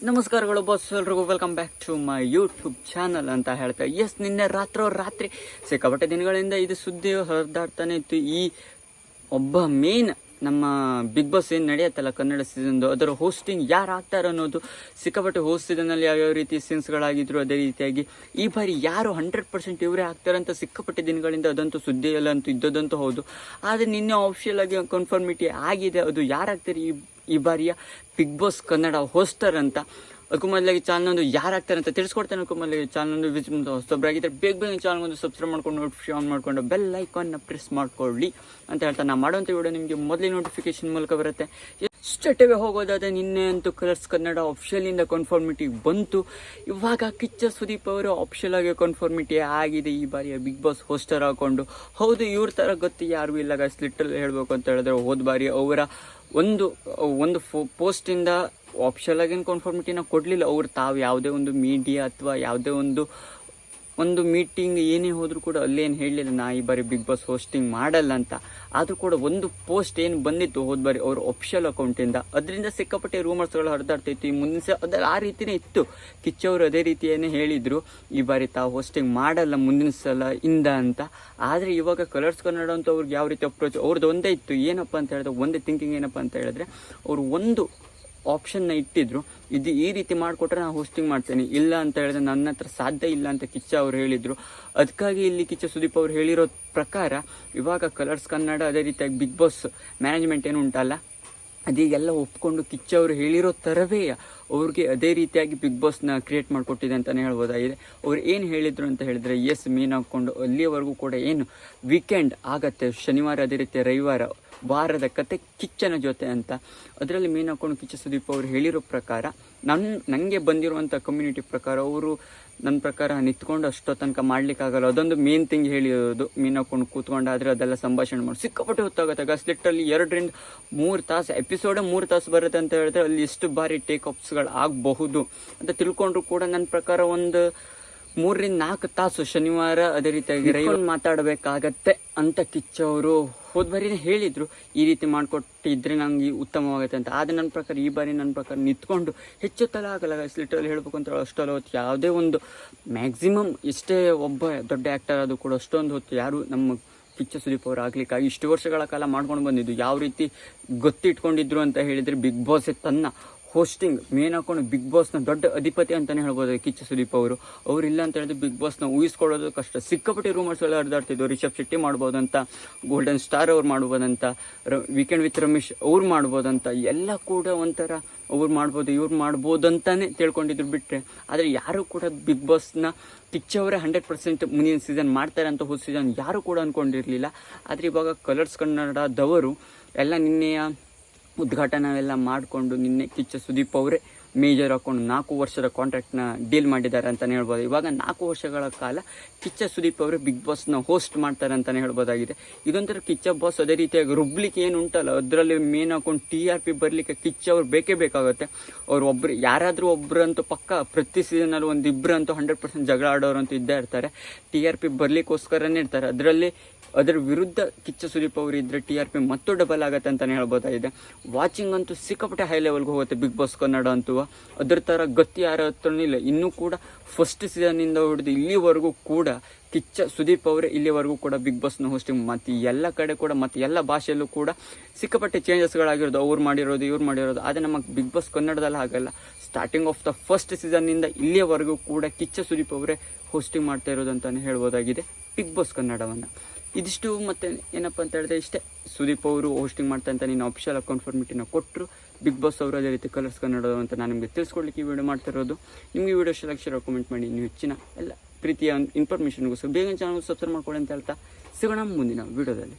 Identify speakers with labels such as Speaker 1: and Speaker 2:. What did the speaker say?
Speaker 1: ನಮಸ್ಕಾರಗಳು ಬಾಸ್ ಎಲ್ರಿಗೂ welcome back to my YouTube channel ಅಂತ ಹೇಳ್ತಾ. ಎಸ್ ನಿನ್ನೆ ರಾತ್ರೋ ರಾತ್ರಿ ಸಿಕ್ಕಾಪಟ್ಟೆ ದಿನಗಳಿಂದ ಇದು ಸುದ್ದಿ ಹರಿದಾಡ್ತಾನೆ ಇತ್ತು. ಈ ಒಬ್ಬ ಮೇನ್ ನಮ್ಮ ಬಿಗ್ ಬಾಸ್ ಏನು ನಡೆಯುತ್ತಲ್ಲ, ಕನ್ನಡ ಸೀಸನ್ದು ಅದರ ಹೋಸ್ಟಿಂಗ್ ಯಾರು ಆಗ್ತಾರೆ ಅನ್ನೋದು ಸಿಕ್ಕಾಪಟ್ಟೆ ಹೋಸ್ಟ್ ಸೀಸನಲ್ಲಿ ಯಾವ್ಯಾವ ರೀತಿ ಸೀನ್ಸ್ಗಳಾಗಿದ್ರು ಅದೇ ರೀತಿಯಾಗಿ ಈ ಬಾರಿ ಯಾರು ಹಂಡ್ರೆಡ್ ಪರ್ಸೆಂಟ್ ಇವರೇ ಆಗ್ತಾರೆ ಅಂತ ಸಿಕ್ಕಾಪಟ್ಟೆ ದಿನಗಳಿಂದ ಅದಂತೂ ಸುದ್ದಿಯಲ್ಲಂತೂ ಇದ್ದದಂತೂ ಹೌದು. ಆದರೆ ನಿನ್ನೆ ಆಫಿಷಿಯಲ್ ಆಗಿ ಕನ್ಫರ್ಮಿಟಿ ಆಗಿದೆ. ಅದು ಯಾರಾಗ್ತಾರೆ? ಈ ಈ ಬಾರಿಯ ಬಿಗ್ ಬಾಸ್ ಕನ್ನಡ ಹೋಸ್ಟರ್ ಅಂತ. ಅದಕ್ಕೂ ಮೊದಲಾಗಿ ಚಾನಲ್ ಯಾರಾಗ್ತಾರೆ ಅಂತ ತಿಳಿಸ್ಕೊಡ್ತಾನೆ ಅದಕ್ಕೂ ಮೊದಲಾಗಿ ಚಾನಲ್ ವಿಸಿಟ್ ಹೊಸೊಬ್ಬರಾಗಿದ್ದರೆ ಬೇಗ ಬೇಗ ಚಾನಲ್ ಒಂದು ಸಬ್ಸ್ಕ್ರೈಬ್ ಮಾಡ್ಕೊಂಡು ನೋಟಿಫಿಕೇಶನ್ ಆನ್ ಮಾಡ್ಕೊಂಡು ಬೆಲ್ ಐಕಾನ್ನ ಪ್ರೆಸ್ ಮಾಡ್ಕೊಳ್ಳಿ ಅಂತ ಹೇಳ್ತಾ ನಾನು ಮಾಡುವಂಥ ವಿಡಿಯೋ ನಿಮಗೆ ಮೊದಲೇ ನೋಟಿಫಿಕೇಶನ್ ಮೂಲಕ ಬರುತ್ತೆ. ಸ್ಟೇಟವೇ ಹೋಗೋದಾದರೆ ನಿನ್ನೆ ಅಂತೂ ಕಲರ್ಸ್ ಕನ್ನಡ ಆಫಿಷಿಯಲಿಂದ ಕನ್ಫರ್ಮಿಟಿ ಬಂತು. ಇವಾಗ ಕಿಚ್ಚ ಸುದೀಪ್ ಅವರು ಆಫಿಷಿಯಲ್ ಆಗಿ ಕನ್ಫರ್ಮಿಟಿ ಆಗಿದೆ. ಈ ಬಾರಿಯ ಬಿಗ್ ಬಾಸ್ ಹೋಸ್ಟರ್ ಹಾಕೊಂಡು ಹೌದು, ಇವ್ರ ಥರ ಗೊತ್ತು ಯಾರಿಗೂ ಇಲ್ಲ ಗಾಯ್ಸ್ ಲಿಟ್ರಲ್ ಹೇಳಬೇಕು ಅಂತ ಹೇಳಿದ್ರೆ ಹೋದ ಬಾರಿ ಅವರ ಒಂದು ಒಂದು ಫೋ ಪೋಸ್ಟಿಂದ ಆಫಿಷಿಯಲ್ ಆಗಿನ ಕನ್ಫರ್ಮಿಟಿನ ಕೊಡಲಿಲ್ಲ. ಅವ್ರು ತಾವು ಯಾವುದೇ ಒಂದು ಮೀಡಿಯಾ ಅಥವಾ ಯಾವುದೇ ಒಂದು ಒಂದು ಮೀಟಿಂಗ್ ಏನೇ ಹೋದರೂ ಕೂಡ ಅಲ್ಲೇನು ಹೇಳಲಿಲ್ಲ ನಾ ಈ ಬಾರಿ ಬಿಗ್ ಬಾಸ್ ಹೋಸ್ಟಿಂಗ್ ಮಾಡಲ್ಲ ಅಂತ. ಆದರೂ ಕೂಡ ಒಂದು ಪೋಸ್ಟ್ ಏನು ಬಂದಿತ್ತು ಹೋದ ಬಾರಿ ಅವ್ರ ಅಫಿಷಿಯಲ್ ಅಕೌಂಟಿಂದ ಅದರಿಂದ ಸಿಕ್ಕಾಪಟ್ಟೆ ರೂಮರ್ಸ್ಗಳು ಹರಿದಾಡ್ತಿತ್ತು. ಈ ಮುಂದಿನ ಸಹ ಆ ರೀತಿಯೇ ಇತ್ತು. ಕಿಚ್ಚವರು ಅದೇ ರೀತಿಯೇ ಹೇಳಿದರು, ಈ ಬಾರಿ ತಾವು ಹೋಸ್ಟಿಂಗ್ ಮಾಡಲ್ಲ, ಮುಂದಿನ ಸಲ ಇಂದ ಅಂತ. ಆದರೆ ಇವಾಗ ಕಲರ್ಸ್ ಕನ್ನಡ ಅಂತ ಅವ್ರಿಗೆ ಯಾವ ರೀತಿ ಅಪ್ರೋಚ್ ಅವ್ರದ್ದು ಒಂದೇ ಇತ್ತು. ಏನಪ್ಪ ಅಂತ ಹೇಳಿದ್ರೆ, ಒಂದೇ ಥಿಂಕಿಂಗ್ ಏನಪ್ಪ ಅಂತ ಹೇಳಿದ್ರೆ, ಅವರು ಒಂದು ಆಪ್ಷನ್ನ ಇಟ್ಟಿದ್ರು, ಇದು ಈ ರೀತಿ ಮಾಡಿಕೊಟ್ರೆ ನಾನು ಹೋಸ್ಟಿಂಗ್ ಮಾಡ್ತೇನೆ, ಇಲ್ಲ ಅಂತ ಹೇಳಿದ್ರೆ ನನ್ನ ಹತ್ರ ಸಾಧ್ಯ ಇಲ್ಲ ಅಂತ ಕಿಚ್ಚ ಅವ್ರು ಹೇಳಿದರು. ಅದಕ್ಕಾಗಿ ಇಲ್ಲಿ ಕಿಚ್ಚ ಸುದೀಪ್ ಅವರು ಹೇಳಿರೋ ಪ್ರಕಾರ, ಇವಾಗ ಕಲರ್ಸ್ ಕನ್ನಡ ಅದೇ ರೀತಿಯಾಗಿ ಬಿಗ್ ಬಾಸ್ ಮ್ಯಾನೇಜ್ಮೆಂಟ್ ಏನು ಉಂಟಲ್ಲ, ಅದೀಗೆಲ್ಲ ಒಪ್ಕೊಂಡು ಕಿಚ್ಚ ಅವರು ಹೇಳಿರೋ ಥರವೇ ಅವ್ರಿಗೆ ಅದೇ ರೀತಿಯಾಗಿ ಬಿಗ್ ಬಾಸ್ನ ಕ್ರಿಯೇಟ್ ಮಾಡಿಕೊಟ್ಟಿದೆ ಅಂತಲೇ ಹೇಳ್ಬೋದಾಗಿದೆ. ಅವ್ರು ಏನು ಹೇಳಿದರು ಅಂತ ಹೇಳಿದ್ರೆ ಎಸ್ ಮೀನ್ ಹಾಕ್ಕೊಂಡು ಅಲ್ಲಿಯವರೆಗೂ ಕೂಡ ಏನು ವೀಕೆಂಡ್ ಆಗತ್ತೆ, ಶನಿವಾರ ಅದೇ ರೀತಿ, ರವಿವಾರ ವಾರದ ಕತೆ ಕಿಚ್ಚನ ಜೊತೆ ಅಂತ. ಅದರಲ್ಲಿ ಮೀನಾಕೊಂಡು ಕಿಚ್ಚ ಸುದೀಪ್ ಅವರು ಹೇಳಿರೋ ಪ್ರಕಾರ ನನ್ನ ನನಗೆ ಬಂದಿರುವಂಥ ಕಮ್ಯುನಿಟಿ ಪ್ರಕಾರ ಅವರು ನನ್ನ ಪ್ರಕಾರ ನಿಂತ್ಕೊಂಡು ಅಷ್ಟೋ ತನಕ ಮಾಡ್ಲಿಕ್ಕಾಗಲ್ಲ. ಅದೊಂದು ಮೇನ್ ಥಿಂಗ್ ಹೇಳಿರೋದು. ಮೀನ್ ಹಾಕೊಂಡು ಕೂತ್ಕೊಂಡಾದ್ರೆ ಅದೆಲ್ಲ ಸಂಭಾಷಣೆ ಮಾಡಿ. ಸಿಕ್ಕಾಪಟ್ಟೆ ಹೊತ್ತಾಗುತ್ತೆ. ಗಸ್ಲಿಟ್ಟಲ್ಲಿ ಎರಡರಿಂದ ಮೂರು ತಾಸು ಎಪಿಸೋಡ್ ಮೂರು ತಾಸು ಬರುತ್ತೆ ಅಂತ ಹೇಳಿದ್ರೆ ಅಲ್ಲಿ ಎಷ್ಟು ಬಾರಿ ಟೇಕ್ ಆಫ್ಸ್ಗಳು ಆಗಬಹುದು ಅಂತ ತಿಳ್ಕೊಂಡ್ರು ಕೂಡ ನನ್ನ ಪ್ರಕಾರ ಒಂದು ಮೂರರಿಂದ ನಾಲ್ಕು ತಾಸು ಶನಿವಾರ ಅದೇ ರೀತಿಯಾಗಿ ರೈವನ್ ಮಾತಾಡಬೇಕಾಗತ್ತೆ ಅಂತ ಕಿಚ್ಚವರು ಹೋದ ಬಾರಿನೇ ಹೇಳಿದ್ರು ಈ ರೀತಿ ಮಾಡಿಕೊಟ್ಟಿದ್ರೆ ನಂಗೆ ಉತ್ತಮವಾಗುತ್ತೆ ಅಂತ. ಆದರೆ ನನ್ನ ಪ್ರಕಾರ ಈ ಬಾರಿ ನನ್ನ ಪ್ರಕಾರ ನಿಂತ್ಕೊಂಡು ಹೆಚ್ಚು ತಲ ಆಗಲ್ಲ ಲಿಟರಲ್ಲಿ ಹೇಳ್ಬೇಕು ಅಂತ ಅಷ್ಟೊಲ್ಲ ಹೊತ್ತು. ಯಾವುದೇ ಒಂದು ಮ್ಯಾಕ್ಸಿಮಮ್ ಎಷ್ಟೇ ಒಬ್ಬ ದೊಡ್ಡ ಆ್ಯಕ್ಟರ್ ಅದು ಕೂಡ ಅಷ್ಟೊಂದು ಹೊತ್ತು ಯಾರು ನಮ್ಮ ಕಿಚ್ಚ ಸುದೀಪ್ ಅವರು ಆಗ್ಲಿಕ್ಕಾಗಿ ಇಷ್ಟು ವರ್ಷಗಳ ಕಾಲ ಮಾಡ್ಕೊಂಡು ಬಂದಿದ್ದು ಯಾವ ರೀತಿ ಗೊತ್ತಿಟ್ಕೊಂಡಿದ್ರು ಅಂತ ಹೇಳಿದರೆ ಬಿಗ್ ಬಾಸ್ ತನ್ನ ಹೋಸ್ಟಿಂಗ್ ಮೇನ್ ಹಾಕೊಂಡು ಬಿಗ್ ಬಾಸ್ನ ದೊಡ್ಡ ಅಧಿಪತಿ ಅಂತಲೇ ಹೇಳ್ಬೋದು ಕಿಚ್ಚ ಸುದೀಪ್ ಅವರು. ಅವರಿಲ್ಲ ಅಂತ ಹೇಳಿದ್ರೆ ಬಿಗ್ ಬಾಸ್ನ ಊಹಿಸ್ಕೊಳ್ಳೋದು ಕಷ್ಟ. ಸಿಕ್ಕಾಪಟ್ಟೆ ರೂಮರ್ಸ್ ಎಲ್ಲ ಹರಿದಾಡ್ತಿದ್ವು. ರಿಷಬ್ ಶೆಟ್ಟಿ ಮಾಡ್ಬೋದಂತ ಗೋಲ್ಡನ್ ಸ್ಟಾರ್ ಅವ್ರು ಮಾಡ್ಬೋದಂತ, ರ ವೀಕೆಂಡ್ ವಿತ್ ರಮೇಶ್ ಅವ್ರು ಮಾಡ್ಬೋದಂತ, ಎಲ್ಲ ಕೂಡ ಒಂಥರ ಅವ್ರು ಮಾಡ್ಬೋದು, ಇವ್ರು ಮಾಡ್ಬೋದಂತಾನೆ ತಿಳ್ಕೊಂಡಿದ್ರು ಬಿಟ್ಟರೆ ಆದರೆ ಯಾರು ಕೂಡ ಬಿಗ್ ಬಾಸ್ನ ಕಿಚ್ಚವರೇ ಹಂಡ್ರೆಡ್ ಪರ್ಸೆಂಟ್ ಮುಂದಿನ ಸೀಸನ್ ಮಾಡ್ತಾರೆ ಅಂತ ಹೋದ ಸೀಸನ್ ಯಾರು ಕೂಡ ಅಂದ್ಕೊಂಡಿರಲಿಲ್ಲ ಆದರೆ ಇವಾಗ ಕಲರ್ಸ್ ಕನ್ನಡದವರು ಎಲ್ಲ ನಿನ್ನೆಯ ಉದ್ಘಾಟನೆ ಎಲ್ಲ ಮಾಡಿಕೊಂಡು ನಿನ್ನೆ ಕಿಚ್ಚ ಸುದೀಪ್ ಅವರೇ ಮೇಜರ್ ಹಾಕೊಂಡು ನಾಲ್ಕು ವರ್ಷದ ಕಾಂಟ್ರಾಕ್ಟ್ನ ಡೀಲ್ ಮಾಡಿದ್ದಾರೆ ಅಂತಲೇ ಹೇಳ್ಬೋದು. ಇವಾಗ ನಾಲ್ಕು ವರ್ಷಗಳ ಕಾಲ ಕಿಚ್ಚ ಸುದೀಪ್ ಅವರು ಬಿಗ್ ಬಾಸ್ನ ಹೋಸ್ಟ್ ಮಾಡ್ತಾರೆ ಅಂತಲೇ ಹೇಳ್ಬೋದಾಗಿದೆ. ಇದೊಂಥರ ಕಿಚ್ಚ ಬಾಸ್ ಅದೇ ರೀತಿಯಾಗಿ ರುಬ್ಲಿಕ್ಕೆ ಏನು ಉಂಟಲ್ಲ, ಅದರಲ್ಲಿ ಮೇನ್ ಹಾಕೊಂಡು ಟಿ ಆರ್ ಪಿ ಬರಲಿಕ್ಕೆ ಕಿಚ್ಚ ಅವ್ರು ಬೇಕೇ ಬೇಕಾಗುತ್ತೆ. ಅವ್ರು ಒಬ್ರು, ಯಾರಾದರೂ ಒಬ್ರಂತೂ ಪಕ್ಕ ಪ್ರತಿ ಸೀಸನಲ್ಲಿ ಒಂದು ಇಬ್ಬರಂತೂ ಹಂಡ್ರೆಡ್ ಪರ್ಸೆಂಟ್ ಜಗಳ ಆಡೋರು ಆಡೋರಂತೂ ಇದ್ದೇ ಇರ್ತಾರೆ. ಟಿ ಆರ್ ಪಿ ಬರಲಿಕ್ಕೋಸ್ಕರನೇ ಇರ್ತಾರೆ. ಅದರಲ್ಲಿ, ಅದರ ವಿರುದ್ಧ ಕಿಚ್ಚ ಸುದೀಪ್ ಅವರು ಇದ್ದರೆ ಟಿ ಆರ್ ಪಿ ಮತ್ತೂ ಡಬಲ್ ಆಗುತ್ತೆ ಅಂತಲೇ ಹೇಳ್ಬೋದಾಗಿದೆ. ವಾಚಿಂಗ್ ಅಂತೂ ಸಿಕ್ಕಾಪಟ್ಟೆ ಹೈ ಲೆವೆಲ್ಗೆ ಹೋಗುತ್ತೆ ಬಿಗ್ ಬಾಸ್ ಕನ್ನಡ ಅಂತೂ. ಅದ್ರ ಥರ ಗತಿ ಯಾರ ಹತ್ರನೂ ಇಲ್ಲ. ಇನ್ನೂ ಕೂಡ ಫಸ್ಟ್ ಸೀಸನ್ನಿಂದ ಹಿಡಿದು ಇಲ್ಲಿವರೆಗೂ ಕೂಡ ಕಿಚ್ಚ ಸುದೀಪ್ ಅವರೇ ಇಲ್ಲಿವರೆಗೂ ಕೂಡ ಬಿಗ್ ಬಾಸ್ನ ಹೋಸ್ಟಿಂಗ್ ಮತ್ತು ಎಲ್ಲ ಕಡೆ ಕೂಡ ಮತ್ತು ಎಲ್ಲ ಭಾಷೆಯಲ್ಲೂ ಕೂಡ ಸಿಕ್ಕಪಟ್ಟೆ ಚೇಂಜಸ್ಗಳಾಗಿರೋದು ಅವ್ರು ಮಾಡಿರೋದು, ಇವ್ರು ಮಾಡಿರೋದು. ಆದರೆ ನಮಗೆ ಬಿಗ್ ಬಾಸ್ ಕನ್ನಡದಲ್ಲಿ ಆಗಲ್ಲ ಸ್ಟಾರ್ಟಿಂಗ್ ಆಫ್ ದ ಫಸ್ಟ್ ಸೀಸನ್ನಿಂದ ಇಲ್ಲಿಯವರೆಗೂ ಕೂಡ ಕಿಚ್ಚ ಸುದೀಪ್ ಅವರೇ ಹೋಸ್ಟಿಂಗ್ ಮಾಡ್ತಾ ಇರೋದು ಅಂತಲೇ ಹೇಳ್ಬೋದಾಗಿದೆ ಬಿಗ್ ಬಾಸ್ ಕನ್ನಡವನ್ನು. ಇದಿಷ್ಟು ಮತ್ತೆ ಏನಪ್ಪ ಅಂತ ಹೇಳಿದ್ರೆ ಇಷ್ಟೇ. ಸುದೀಪ್ ಅವರು ಹೋಸ್ಟಿಂಗ್ ಮಾಡ್ತಾ ಅಂತ ನೀನು ಅಫಿಷಿಯಲ್ ಕನ್ಫರ್ಮಿಟಿನ ಕೊಟ್ಟರು ಬಿಗ್ ಬಾಸ್ ಅವರು ಅದೇ ರೀತಿ ಕಲರ್ಸ್ ಕನ್ನಡ ಅಂತ ನಾನು ನಿಮಗೆ ತಿಳಿಸ್ಕೊಡ್ಲಿಕ್ಕೆ ಈ ವಿಡಿಯೋ ಮಾಡ್ತಿರೋದು ನಿಮಗೆ ಈ ವಿಡಿಯೋ ಲಕ್ಷ ಕಮೆಂಟ್ ಮಾಡಿ. ನೀವು ಹೆಚ್ಚಿನ ಎಲ್ಲ ಪ್ರೀತಿಯ ಇನ್ಫಾರ್ಮೇಷನ್ಗೋಸ್ಕರ ಬೇಗ ಚಾನಲ್ ಸಬ್ಸ್ಕ್ರೈಬ್ ಮಾಡ್ಕೊಳ್ಳಿ ಅಂತ ಹೇಳ್ತಾ ಸಿಗೋಣ ಮುಂದಿನ ವಿಡಿಯೋದಲ್ಲಿ